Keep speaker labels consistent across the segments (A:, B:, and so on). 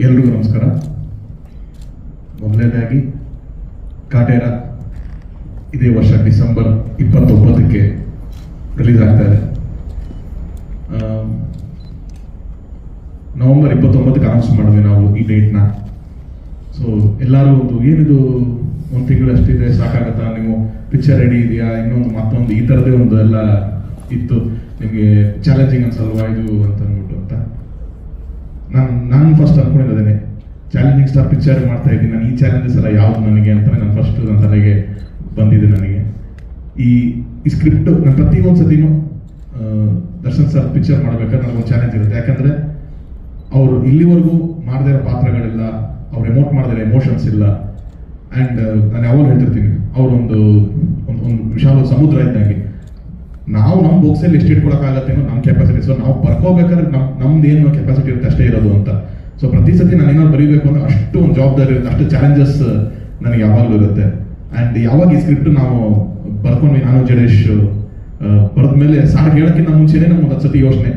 A: ಎಲ್ರಿಗೂ ನಮಸ್ಕಾರ. ಮೊದಲನೇದಾಗಿ, ಕಾಟೇರ ಇದೇ ವರ್ಷ ಡಿಸೆಂಬರ್ ಇಪ್ಪತ್ತೊಂಬತ್ತಕ್ಕೆ ರಿಲೀಸ್ ಆಗ್ತಾ ಇದೆ. ನವೆಂಬರ್ ಇಪ್ಪತ್ತೊಂಬತ್ತಕ್ಕೆ ಅನೌನ್ಸ್ ಮಾಡಿದ್ವಿ ನಾವು ಈ ಡೇಟ್ನ ಸೊ ಎಲ್ಲರೂ ಒಂದು ಏನಿದು ಒಂದು ತಿಂಗಳು ಅಷ್ಟಿದೆ ಸಾಕಾಗತ್ತಾ? ನೀವು ಪಿಕ್ಚರ್ ರೆಡಿ ಇದೆಯಾ? ಇನ್ನೊಂದು ಮತ್ತೊಂದು ಈ ಥರದೇ ಒಂದು ಎಲ್ಲ ಇತ್ತು. ನಿಮಗೆ ಚಾಲೆಂಜಿಂಗ್ ಅನ್ಸಲ್ವಾ ಇದು ಅಂತ ನಾನು ನಾನು ಫಸ್ಟ್ ಅನ್ಕೊಂಡಿದ್ದೇನೆ ಚಾಲೆಂಜಿಂಗ್ ಸ್ಟಾರ್ ಪಿಕ್ಚರ್ ಮಾಡ್ತಾ ಇದ್ದೀನಿ. ನಾನು ಈ ಚಾಲೆಂಜಸ್ ಎಲ್ಲ ಯಾವುದು ನನಗೆ ಅಂತ ನಾನು ಫಸ್ಟ್ ನನ್ನ ತಲೆಗೆ ಬಂದಿದೆ ನನಗೆ. ಈ ಈ ಸ್ಕ್ರಿಪ್ಟ್ ನಾನು ಪ್ರತಿಯೊಂದು ಸತಿನೂ ದರ್ಶನ್ ಸರ್ ಪಿಕ್ಚರ್ ಮಾಡ್ಬೇಕಾದ್ರೆ ನನಗೊಂದು ಚಾಲೆಂಜ್ ಇರುತ್ತೆ. ಯಾಕಂದ್ರೆ ಅವರು ಇಲ್ಲಿವರೆಗೂ ಮಾಡದೇ ಇರೋ ಪಾತ್ರಗಳಿಲ್ಲ, ಅವ್ರು ಎಮೋಟ್ ಮಾಡಿದ್ರೆ ಎಮೋಷನ್ಸ್ ಇಲ್ಲ. ಆ್ಯಂಡ್ ನಾನು ಯಾವಾಗ ಹೇಳ್ತಿರ್ತೀನಿ, ಅವರೊಂದು, ಒಂದು ಒಂದು ವಿಶಾಲ ಸಮುದ್ರ ಇದ್ದಂಗೆ. ನಾವು ನಮ್ಮ ಬುಕ್ಸಲ್ಲಿ ಎಷ್ಟು ಇಟ್ಕೊಳಕ್ಕಾಗತ್ತೆ ಅನ್ನೋ ನಮ್ಮ ಕೆಪಾಸಿಟಿ ಸೊ ನಾವು ಬರ್ಕೋಬೇಕಾದ್ರೆ ನಮ್ಮ ನಮ್ದು ಏನು ಕೆಪಾಸಿಟಿ ಇರುತ್ತೆ ಅಷ್ಟೇ ಇರೋದು ಅಂತ. ಸೊ ಪ್ರತಿ ಸತಿ ನಾನು ಏನಾದ್ರು ಬರೀಬೇಕು ಅಂದ್ರೆ ಅಷ್ಟು ಒಂದು ಜವಾಬ್ದಾರಿ ಇರುತ್ತೆ, ಅಷ್ಟು ಚಾಲೆಂಜಸ್ ನನಗೆ ಯಾವಾಗಲೂ ಇರುತ್ತೆ. ಆ್ಯಂಡ್ ಯಾವಾಗ ಈ ಸ್ಕ್ರಿಪ್ಟ್ ನಾವು ಬರ್ಕೊಂಡ್ವಿ, ನಾನು, ಜಡೇಶ್ ಬರೆದ್ಮೇಲೆ ಸಾರ್ ಹೇಳೋಕ್ಕಿಂತ ಮುಂಚೆನೇ ನಮ್ಗೆ ಒಂದು ಸತಿ ಯೋಚನೆ.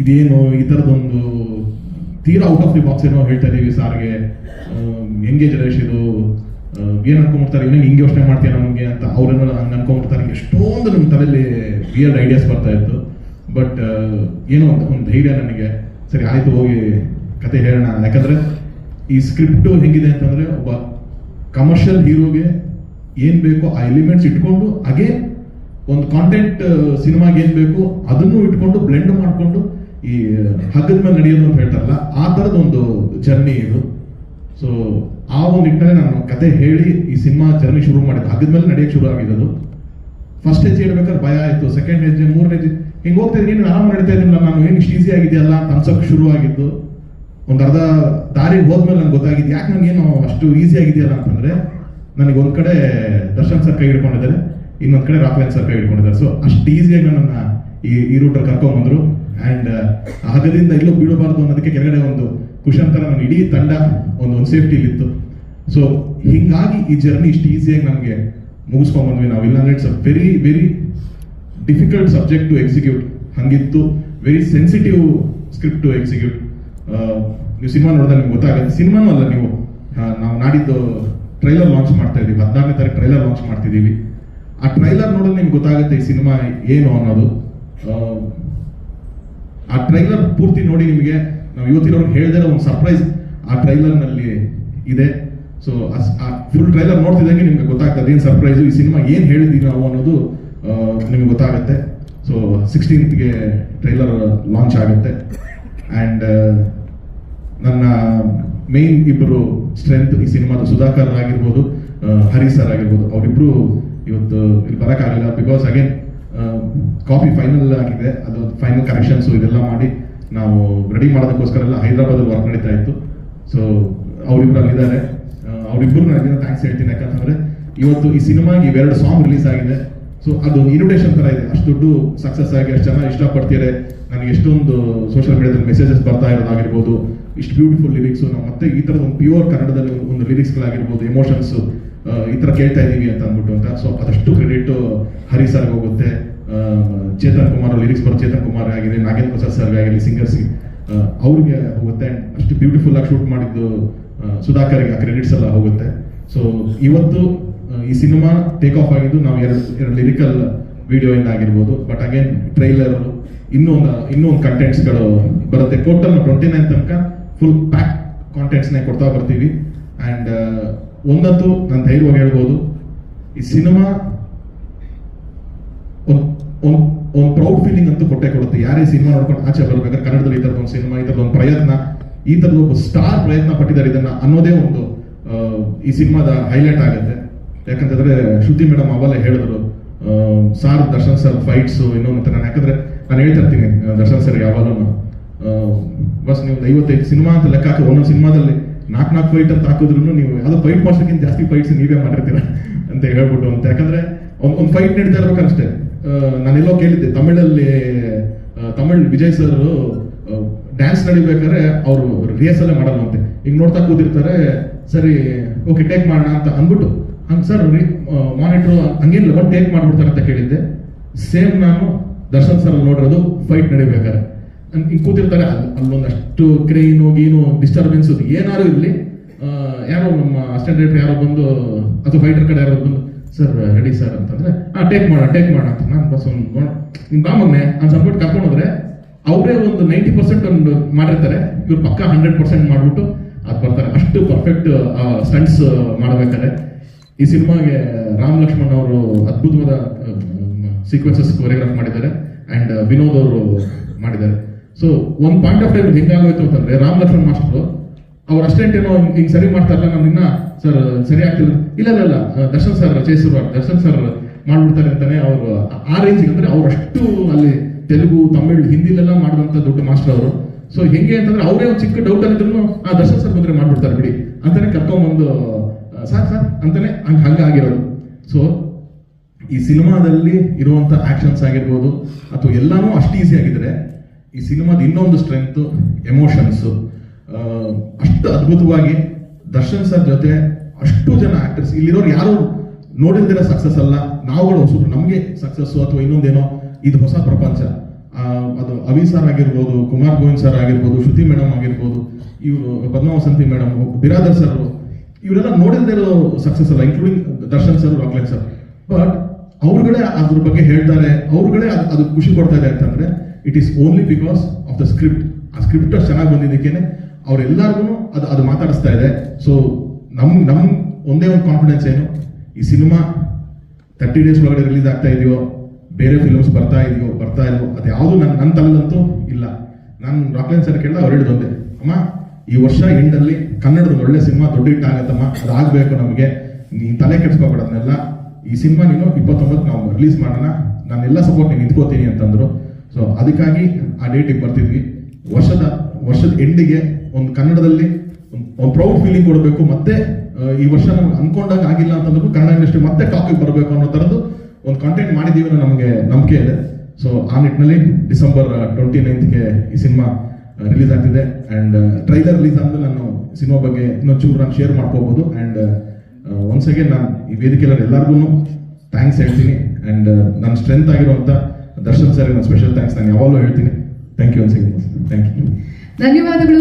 A: ಇದೇನು ಈ ಥರದೊಂದು ತೀರಾ ಔಟ್ ಆಫ್ ದಿ ಬಾಕ್ಸ್ ಏನೋ ಹೇಳ್ತಾ ಇದೀವಿ ಸಾರ್ಗೆ ಹೆಂಗೆ ಜಡೇಶ್ ಇದು? ಏನು ಅನ್ಕೊಂಡ್ಬಿಡ್ತಾರೆ? ಇವನೇ ಹಿಂಗೆ ಯೋಚನೆ ಮಾಡ್ತೀಯ ನಮಗೆ ಅಂತ ಅವ್ರೇನೋ ಹಂಗೆ ಅನ್ಕೊಂಡ್ಬಿಡ್ತಾರೆ. ಎಷ್ಟೊಂದು ನಮ್ಮ ತಲೆಯಲ್ಲಿ ವಿಯರ್ಡ್ ಐಡಿಯಾಸ್ ಬರ್ತಾ ಇತ್ತು. ಬಟ್ ಏನೋ ಒಂದು ಒಂದು ಧೈರ್ಯ ನನಗೆ. ಸರಿ, ಆಯ್ತು, ಹೋಗಿ ಕತೆ ಹೇಳೋಣ. ಯಾಕಂದ್ರೆ ಈ ಸ್ಕ್ರಿಪ್ಟು ಹೆಂಗಿದೆ ಅಂತಂದ್ರೆ ಒಬ್ಬ ಕಮರ್ಷಿಯಲ್ ಹೀರೋಗೆ ಏನು ಬೇಕೋ ಆ ಎಲಿಮೆಂಟ್ಸ್ ಇಟ್ಕೊಂಡು ಹಾಗೆ ಒಂದು ಕಾಂಟೆಂಟ್ ಸಿನಿಮಾಗೆ ಏನು ಬೇಕು ಅದನ್ನು ಇಟ್ಕೊಂಡು ಬ್ಲೆಂಡ್ ಮಾಡಿಕೊಂಡು ಈ ಹಗ್ಗದ ಮೇಲೆ ನಡೆಯೋದು ಅಂತ ಹೇಳ್ತಾರಲ್ಲ, ಆ ಥರದ ಒಂದು ಜರ್ನಿ ಇದು. ಸೊ ಆ ಒಂದು ನಿಟ್ಟಿನಲ್ಲಿ ನಾನು ಕತೆ ಹೇಳಿ ಈ ಸಿನಿಮಾ ಜರ್ನಿ ಶುರು ಮಾಡಿದ್ದು. ಹಗ್ಗದ ಮೇಲೆ ನಡೆಯೋಕ್ಕೆ ಶುರು ಆಗಿದ್ದು ಫಸ್ಟ್ ಹೆಜ್ಜೆ ಇಡ್ಬೇಕಾದ್ರೆ ಭಯ ಆಯಿತು ಸೆಕೆಂಡ್ ಹೆಜ್ಜೆ ಮೂರನೇ ಹೆಜ್ಜೆ ಹಿಂಗೆ ಹೋಗ್ತಾ ಇದ್ದೀನಿ ಆರಾಮ ನಡೀತಾ ಇದ್ದೀನಿ ನಾನು ಏನು ಇಷ್ಟು ಈಸಿ ಆಗಿದೆಯಲ್ಲ ಅಂತ ಅನ್ಸೋಕೆ ಶುರು ಆಗಿದ್ದು ಒಂದು ಅರ್ಧ ದಾರಿಗೆ ಹೋದ್ಮೇಲೆ ನಂಗೆ ಗೊತ್ತಾಗಿದ್ದು, ಯಾಕೆ ಏನು ಅಷ್ಟು ಈಸಿ ಆಗಿದೆಯಲ್ಲ ಅಂತಂದರೆ, ನನಗೆ ಒಂದು ಕಡೆ ದರ್ಶನ್ ಸರ್ ಕೈ ಹಿಡ್ಕೊಂಡಿದ್ದಾರೆ, ಇನ್ನೊಂದು ಕಡೆ ರಾಘವೇಂದ್ರ ಸರ್ ಕೈ ಹಿಡ್ಕೊಂಡಿದ್ದಾರೆ. ಸೊ ಅಷ್ಟು ಈಸಿಯಾಗಿ ನನ್ನನ್ನು ಈ ಈ ರೂಟಲ್ಲಿ ಕರ್ಕೊಂಡ್ಬಂದ್ರು ಆ್ಯಂಡ್ ಹಗದಿಂದ ಎಲ್ಲೂ ಬೀಳಬಾರ್ದು ಅನ್ನೋದಕ್ಕೆ ಕೆಳಗಡೆ ಒಂದು ಕುಶನ್ ಥರ ನನ್ನ ಇಡೀ ತಂಡ ಒಂದು ಒಂದು ಸೇಫ್ಟಿಲಿತ್ತು ಸೊ ಹಿಂಗಾಗಿ ಈ ಜರ್ನಿ ಇಷ್ಟು ಈಸಿಯಾಗಿ ನಮಗೆ ಮುಗಿಸ್ಕೊಂಡ್ಬಂದ್ವಿ ನಾವು ಇಲ್ಲಾಂದ್ರೆ it's a very very difficult subject to execute ಹಂಗಿತ್ತು very sensitive script to execute ನೀವು ಸಿನಿಮಾ ನೋಡಿದಾಗ ನಿಮ್ಗೆ ಗೊತ್ತಾಗುತ್ತೆ. ಸಿನಿಮಾನೂ ಅಲ್ಲ ನೀವು. ನಾವು ನಾಡಿದ್ದು ಟ್ರೈಲರ್ ಲಾಂಚ್ ಮಾಡ್ತಾ ಇದೀವಿ ಹದಿನಾರನೇ ತಾರೀಕು ಟ್ರೈಲರ್ ಲಾಂಚ್ ಮಾಡ್ತಿದ್ದೀವಿ. ಆ ಟ್ರೈಲರ್ ನೋಡಲು ನಿಮ್ಗೆ ಗೊತ್ತಾಗುತ್ತೆ ಈ ಸಿನಿಮಾ ಏನು ಅನ್ನೋದು. ಆ, ಟ್ರೈಲರ್ ಪೂರ್ತಿ ನೋಡಿ ನಿಮಗೆ ನಾವು ಇವತ್ತಿನವ್ರಿಗೆ ಹೇಳ್ದಿರೋ ಒಂದು ಸರ್ಪ್ರೈಸ್ ಆ ಟ್ರೈಲರ್ನಲ್ಲಿ ಇದೆ. ಸೊ ಫುಲ್ ಟ್ರೈಲರ್ ನೋಡ್ತಿದ್ದಂಗೆ ನಿಮ್ಗೆ ಗೊತ್ತಾಗ್ತದೆ, ಏನು ಸರ್ಪ್ರೈಸು ಈ ಸಿನಿಮಾ ಏನು ಹೇಳಿದ್ದೀವಿ ನಾವು ಅನ್ನೋದು ನಿಮ್ಗೆ ಗೊತ್ತಾಗುತ್ತೆ. ಸೊ ಸಿಕ್ಸ್ಟೀನ್ತ್ಗೆ ಟ್ರೈಲರ್ ಲಾಂಚ್ ಆಗುತ್ತೆ. ಆ್ಯಂಡ್ ನನ್ನ ಮೇನ್ ಇಬ್ಬರು ಸ್ಟ್ರೆಂತ್ ಈ ಸಿನಿಮಾದ ಸುಧಾಕರ್ ಆಗಿರ್ಬೋದು ಹರಿ ಸರ್ ಆಗಿರ್ಬೋದು. ಅವರಿಬ್ರು ಇವತ್ತು ಇಲ್ಲಿ ಬರೋಕ್ಕಾಗಲ್ಲ ಬಿಕಾಸ್ ಅಗೇನ್ ಕಾಪಿ ಫೈನಲ್ ಆಗಿದೆ. ಅದು ಫೈನಲ್ ಕರೆಕ್ಷನ್ಸ್ ಇದೆಲ್ಲ ಮಾಡಿ ನಾವು ರೆಡಿ ಮಾಡೋದಕ್ಕೋಸ್ಕರ ಎಲ್ಲ ಹೈದರಾಬಾದಲ್ಲಿ ವರ್ಕ್ ನಡೀತಾ ಇತ್ತು. ಸೊ ಅವರಿಬ್ರು ಅಲ್ಲಿದ್ದಾರೆ. ಅವರಿಬ್ರು ನಾನು ಥ್ಯಾಂಕ್ಸ್ ಹೇಳ್ತೀನಿ ಯಾಕಂತಂದ್ರೆ ಇವತ್ತು ಈ ಸಿನಿಮಾಗೆ ಇವೆರಡು ಸಾಂಗ್ ರಿಲೀಸ್ ಆಗಿದೆ. ಸೊ ಅದು ಇನ್ವಿಟೇಷನ್ ತರ ಇದೆ. ಅಷ್ಟು ದುಡ್ಡು ಸಕ್ಸಸ್ ಆಗಿ, ಅಷ್ಟು ಜನ ಇಷ್ಟಪಡ್ತಿದ್ದಾರೆ ನನಗೆ ಎಷ್ಟೊಂದು ಸೋಷಿಯಲ್ ಮೀಡಿಯಾದಲ್ಲಿ ಮೆಸೇಜಸ್ ಬರ್ತಾ ಇರೋದಾಗಿರ್ಬೋದು. ಇಷ್ಟು ಬ್ಯೂಟಿಫುಲ್ ಲಿರಿಕ್ಸ್ ನಾವು ಮತ್ತೆ ಈ ಥರದ ಒಂದು ಪ್ಯೂರ್ ಕನ್ನಡದಲ್ಲಿ ಒಂದು ಲಿರಿಕ್ಸ್ಗಳಾಗಿರ್ಬೋದು ಎಮೋಷನ್ಸ್ ಈ ತರ ಕೇಳ್ತಾ ಇದೀವಿ ಅಂತ ಅಂದ್ಬಿಟ್ಟು ಅಂತ. ಸೊ ಅದಷ್ಟು ಕ್ರೆಡಿಟ್ ಹರಿ ಸರ್ಗೆ ಹೋಗುತ್ತೆ. ಚೇತನ್ ಕುಮಾರ್ ಲಿರಿಕ್ಸ್ ಬರೋ ಚೇತನ್ ಕುಮಾರ್ ಆಗಿರಲಿ ನಾಗೇಂದ್ರ ಪ್ರಸಾದ್ ಸರ್ ಆಗಿರಲಿ ಸಿಂಗರ್ಸ್ ಅವ್ರಿಗೆ ಹೋಗುತ್ತೆ. ಅಷ್ಟು ಬ್ಯೂಟಿಫುಲ್ ಆಗಿ ಶೂಟ್ ಮಾಡಿದ್ದು ಸುಧಾಕರ್ಗೆ ಆ ಕ್ರೆಡಿಟ್ಸ್ ಎಲ್ಲ ಹೋಗುತ್ತೆ. ಸೊ ಇವತ್ತು ಈ ಸಿನಿಮಾ ಟೇಕ್ ಆಫ್ ಆಗಿದ್ದು ನಾವು ಎರಡು ಎರಡು ಲಿರಿಕಲ್ ವಿಡಿಯೋ ಇಂದ ಆಗಿರ್ಬೋದು ಬಟ್ ಅಗೇನ್ ಟ್ರೈಲರ್ ಇನ್ನೂ ಒಂದು ಇನ್ನೂ ಒಂದು ಕಂಟೆಂಟ್ಸ್ಗಳು ಬರುತ್ತೆ. ಟೋಟಲ್ ಟ್ವೆಂಟಿ ನೈನ್ ತನಕ ಫುಲ್ ಪ್ಯಾಕ್ ಕಾಂಟೆಂಟ್ಸ್ನೇ ಕೊಡ್ತಾ ಬರ್ತೀವಿ. ಆ್ಯಂಡ್ ಒಂದಂತೂ ನಾನು ಧೈರ್ಯವಾಗಿ ಹೇಳ್ಬೋದು. ಈ ಸಿನಿಮಾ ಒಂದು ಒಂದು ಪ್ರೌಡ್ ಫೀಲಿಂಗ್ ಅಂತೂ ಕೊಟ್ಟೆ ಕೊಡುತ್ತೆ. ಯಾರೇ ಸಿನಿಮಾ ನೋಡ್ಕೊಂಡು ಆಚೆ ಬರ್ಬೇಕಾದ್ರೆ ಕನ್ನಡದಲ್ಲಿ ಈ ಥರದ ಒಂದು ಸಿನಿಮಾ, ಈ ಒಂದು ಪ್ರಯತ್ನ ಈ ಥರದ ಒಬ್ಬ ಸ್ಟಾರ್ ಪ್ರಯತ್ನ ಪಟ್ಟಿದ್ದಾರೆ. ಇದನ್ನ ಅನ್ನೋದೇ ಒಂದು ಈ ಸಿನಿಮಾದ ಹೈಲೈಟ್ ಆಗುತ್ತೆ. ಯಾಕಂತಂದ್ರೆ ಶ್ರುತಿ ಮೇಡಮ್ ಅವೆಲ್ಲ ಹೇಳಿದ್ರು ಸಾರ್ ದರ್ಶನ್ ಸರ್ ಫೈಟ್ಸ್ ಇನ್ನೊಂದು ನಾನು ಯಾಕಂದ್ರೆ ನಾನು ಹೇಳ್ತಾ ಇರ್ತೀನಿ ದರ್ಶನ್ ಸರ್ ಯಾವಾಗಲೂ ಬಸ್ ನೀವು ಐವತ್ತೈದು ಸಿನಿಮಾ ಅಂತ ಲೆಕ್ಕ ಹಾಕಿ ಒಂದೊಂದು ಸಿನಿಮಾದಲ್ಲಿ ನಾಲ್ಕು ನಾಲ್ಕು ಫೈಟ್ ಅಂತ ಹಾಕಿದ್ರು ನೀವು ಯಾವುದೋ ಫೈಟ್ ಮಾಡ್ಸೋಕ್ಕಿಂತ ಜಾಸ್ತಿ ಫೈಟ್ಸ್ ನೀವೇ ಮಾಡಿರ್ತೀರ? ಅಂತ ಹೇಳ್ಬಿಟ್ಟು ಅಂತ. ಯಾಕಂದ್ರೆ ಒಂದು ಒಂದು ಫೈಟ್ ನಡೀತಾ ಇರ್ಬೇಕಷ್ಟೇ. ನಾನೆಲ್ಲೋ ಕೇಳಿದ್ದೆ, ತಮಿಳಲ್ಲಿ ತಮಿಳ್ ವಿಜಯ್ ಸರ್ ಡ್ಯಾನ್ಸ್ ನಡಿಬೇಕಾದ್ರೆ ಅವರು ರಿಹರ್ಸಲ್ ಮಾಡಲ್ವಂತೆ. ಈಗ ನೋಡ್ತಾ ಕೂತಿರ್ತಾರೆ, ಸರಿ ಓಕೆ ಟೇಕ್ ಮಾಡೋಣ ಅಂತ ಅಂದ್ಬಿಟ್ಟು, ಹಂಗೆ ಸರ್ ಮಾನಿಟ್ರು ಹಂಗೇನಿಲ್ಲ ಬಟ್ ಟೇಕ್ ಮಾಡ್ಬಿಡ್ತಾರೆ ಅಂತ ಕೇಳಿದ್ದೆ. ಸೇಮ್ ನಾನು ದರ್ಶನ್ ಸರ್ ನೋಡಿರೋದು ಫೈಟ್ ನಡಿಬೇಕಾದ್ರೆ. ಹಿಂಗೆ ಕೂತಿರ್ತಾರೆ, ಅಲ್- ಅಲ್ಲೊಂದಷ್ಟು ಕ್ರೈನು ಗೀನು ಡಿಸ್ಟರ್ಬೆನ್ಸ್ ಏನಾರು ಇರಲಿ. ಯಾರೋ ನಮ್ಮ ಅಸಿಸ್ಟೆಂಟ್ ಯಾರೋ ಬಂದು, ಅಥವಾ ಫೈಟರ್ ಕಡೆ ಯಾರೋ ಬಂದು ಸರ್ ರೆಡಿ ಸರ್ ಅಂತಂದ್ರೆ, ಹಾಂ ಟೇಕ್ ಮಾಡೋಣ ಟೇಕ್ ಮಾಡೋಣ ಅಂತ. ನಾನು ಬಸ್ ಒಂದು ನಿಮ್ ಬಾಮಗ್ನೆ ಅಂತ ಅಂದ್ಬಿಟ್ಟು ಕರ್ಕೊಂಡು ಹೋದ್ರೆ ಅವರೇ ಒಂದು ನೈಂಟಿ ಪರ್ಸೆಂಟ್ ಒಂದು ಮಾಡಿರ್ತಾರೆ. ಇವ್ರು ಪಕ್ಕ ಹಂಡ್ರೆಡ್ ಪರ್ಸೆಂಟ್ ಮಾಡ್ಬಿಟ್ಟು ಅದು ಬರ್ತಾರೆ. ಅಷ್ಟು ಪರ್ಫೆಕ್ಟ್ ಸ್ಟಂಟ್ಸ್ ಮಾಡಬೇಕಾದ್ರೆ. ಈ ಸಿನಿಮಾಗೆ ರಾಮ್ ಲಕ್ಷ್ಮಣ್ ಅವರು ಅದ್ಭುತವಾದ ಸೀಕ್ವೆನ್ಸಸ್ ಕೊರಿಯೋಗ್ರಾಫ್ ಮಾಡಿದ್ದಾರೆ. ಅಂಡ್ ವಿನೋದ್ ಅವರು ಮಾಡಿದ್ದಾರೆ. ಸೊ ಒಂದ್ ಪಾಯಿಂಟ್ ಆಫ್ ಟೈಮ್ ಹೆಂಗಾಗೋಯ್ತು ಅಂತಂದ್ರೆ, ರಾಮ್ ಲಕ್ಷ್ಮಣ್ ಮಾಸ್ಟರ್ ಅವ್ರ ಅಸ್ಟೆಂಟ್ ಏನೋ ಹಿಂಗ್- ಸರಿ ಮಾಡ್ತಾರಲ್ಲ ನಮ್ಮನ್ನ ಸರ್, ಸರಿ ಆಗ್ತಿಲ್ಲ. ಇಲ್ಲ ಇಲ್ಲ ದರ್ಶನ್ ಸರ್ ಚೇಸಿರುವ ದರ್ಶನ್ ಸರ್ ಮಾಡ್ಬಿಡ್ತಾರೆ ಅಂತಾನೆ ಅವರು ಆ ರೇಂಜಿಗೆ ಅಂದ್ರೆ ಅವ್ರಷ್ಟು ಅಲ್ಲಿ ತೆಲುಗು, ತಮಿಳು, ಹಿಂದಿಲೆಲ್ಲ ಮಾಡಿದಂತ ದೊಡ್ಡ ಮಾಸ್ಟರ್ ಅವರು. ಸೊ ಹೆಂಗೆ ಅಂತಂದ್ರೆ ಅವರೇ ಒಂದು ಚಿಕ್ಕ ಡೌಟ್ ಆಗಿದ್ರು ಆ, ದರ್ಶನ್ ಸರ್ ಬಂದ್ರೆ ಮಾಡ್ಬಿಡ್ತಾರೆ ಬಿಡಿ. ಅಂತಾನೆ ಕರ್ಕೊಂಬಂದು ಸರ್ ಸರ್, ಅಂತಾನೆ ಹಂಗ ಆಗಿರೋದು. ಸೊ ಈ ಸಿನಿಮಾದಲ್ಲಿ ಇರುವಂತ ಆಕ್ಷನ್ಸ್ ಆಗಿರ್ಬೋದು, ಅಥವಾ ಎಲ್ಲಾನು ಅಷ್ಟು ಈಸಿ ಆಗಿದ್ರೆ, ಈ ಸಿನಿಮಾದ ಇನ್ನೊಂದು ಸ್ಟ್ರೆಂತ್ ಎಮೋಷನ್ಸ್ ಅಷ್ಟು ಅದ್ಭುತವಾಗಿ ದರ್ಶನ್ ಸರ್ ಜೊತೆ ಅಷ್ಟು ಜನ ಆಕ್ಟರ್ಸ್ ಇಲ್ಲಿರೋರು ಯಾರು ನೋಡಿಲ್ದಿರೋ ಸಕ್ಸಸ್ ಅಲ್ಲ. ನಾವುಗಳು ಹೊಸಬ್ರು ನಮಗೆ ಸಕ್ಸಸ್ಸು ಅಥವಾ ಇನ್ನೊಂದೇನೋ ಇದು ಹೊಸ ಪ್ರಪಂಚ. ಅದು ಅವಿ ಸರ್ ಆಗಿರ್ಬೋದು, ಕುಮಾರ್ ಗೋವಿಂದ್ ಸರ್ ಆಗಿರ್ಬೋದು, ಶ್ರುತಿ ಮೇಡಮ್ ಆಗಿರ್ಬೋದು, ಇವರು ಪದ್ಮಾವಸಂತಿ ಮೇಡಮ್ ಬಿರಾದರ್ ಸರ್ ಇವರೆಲ್ಲ ನೋಡಿಲ್ದೇ ಇರೋ ಸಕ್ಸಸ್ ಅಲ್ಲ including Darshan sir Rockline sir but ಅವ್ರುಗಳೇ ಅದ್ರ ಬಗ್ಗೆ ಹೇಳ್ತಾರೆ, ಅವ್ರುಗಳೇ ಅದ್- ಅದು ಖುಷಿ ಕೊಡ್ತಾ ಇದೆ ಅಂತಂದ್ರೆ it is only because of the script ಆ ಸ್ಕ್ರಿಪ್ಟ್ ಚೆನ್ನಾಗಿ ಬಂದಿದ್ದಕ್ಕೇನೆ ಅವ್ರೆಲ್ಲರಿಗೂ ಅದು ಅದು ಮಾತಾಡಿಸ್ತಾ ಇದೆ. ಸೊ ನಮ್ ನಮ್ ಒಂದೇ ಒಂದು ಕಾನ್ಫಿಡೆನ್ಸ್ ಏನು, ಈ ಸಿನಿಮಾ ತರ್ಟಿ ಡೇಸ್ ಒಳಗಡೆ ರಿಲೀಸ್ ಆಗ್ತಾ ಇದೆಯೋ ಬೇರೆ ಫಿಲ್ಮ್ಸ್ ಬರ್ತಾ ಇದೆಯೋ, ಬರ್ತಾ ಇಲ್ವೋ, ಅದು ಯಾವುದು ನನ್ನ ನನ್ನ ತಲೆದಂತೂ ಇಲ್ಲ. ನಾನು ರಾಕ್ಲೈನ್ ಸರ್ ಕೇಳಿದ ಅವ್ರು ಒಂದೇ, ಅಮ್ಮ, ಈ ವರ್ಷ ಎಂಡಲ್ಲಿ ಕನ್ನಡದ ಒಳ್ಳೆ ಸಿನಿಮಾ ದೊಡ್ಡ ಹಿಟ್ ಆಗತ್ತಮ್ಮ, ಅದು ಆಗ್ಬೇಕು ನಮಗೆ. ನೀ ತಲೆ ಕೆಡ್ಸ್ಕೊಬೇಡ ಅದನ್ನೆಲ್ಲ. ಈ ಸಿನಿಮಾ ನೀನು ಇಪ್ಪತ್ತೊಂಬತ್ತು ನಾವು ರಿಲೀಸ್ ಮಾಡೋಣ. ನಾನೆಲ್ಲ ಸಪೋರ್ಟ್ ನೀನು ನಿಂತ್ಕೋತೀನಿ ಅಂತಂದರು. ಸೊ ಅದಕ್ಕಾಗಿ ಆ ಡೇಟಿಗೆ ಬರ್ತಿದ್ವಿ. ವರ್ಷದ ವರ್ಷದ ಎಂಡಿಗೆ ಒಂದು ಕನ್ನಡದಲ್ಲಿ ಒಂದು ಪ್ರೌಡ್ ಫೀಲಿಂಗ್ ಕೊಡಬೇಕು. ಮತ್ತೆ ಈ ವರ್ಷ ನಮ್ಗೆ ಅನ್ಕೊಂಡಾಗ ಆಗಿಲ್ಲ ಅಂತಂದ್ರು ಕನ್ನಡ ಇಂಡಸ್ಟ್ರಿ ಮತ್ತೆ ಟಾಪಿಕ್ ಬರಬೇಕು ಅನ್ನೋ ತರದ್ದು ಒಂದು ಕಾಂಟೆಂಟ್ ಮಾಡಿದೀವಿ ಅನ್ನೋ ನಮಗೆ ನಂಬಿಕೆ ಇದೆ. ಸೊ ಆ ನಿಟ್ಟಿನಲ್ಲಿ ಡಿಸೆಂಬರ್ ಟ್ವೆಂಟಿ ನೈನ್ತ್ಗೆ ಈ ಸಿನಿಮಾ ರಿಲೀಸ್ ಆಗ್ತಿದೆ. ಆ್ಯಂಡ್ ಟ್ರೈಲರ್ ರಿಲೀಸ್ ಆದಮೇಲೆ ನಾನು ಸಿನಿಮಾ ಬಗ್ಗೆ ಇನ್ನೊಂದು ಚೂರು ನಾನು ಶೇರ್ ಮಾಡ್ಕೋಬೋದು. ಆ್ಯಂಡ್ ಒನ್ಸ್ ಅಗೇನ್ ನಾನು ಈ ವೇದಿಕೆಯಲ್ಲಿ ಎಲ್ಲರಿಗೂ ಥ್ಯಾಂಕ್ಸ್ ಹೇಳ್ತೀನಿ. ಆ್ಯಂಡ್ ನನ್ನ ಸ್ಟ್ರೆಂತ್ ಆಗಿರುವಂಥ ದರ್ಶನ್ ಸರ್ ಸ್ಪೆಷಲ್ ಥ್ಯಾಂಕ್ಸ್ ನಾನು ಯಾವಾಗಲೂ ಹೇಳ್ತೀನಿ. Thank you once again thank you
B: ಧನ್ಯವಾದಗಳು.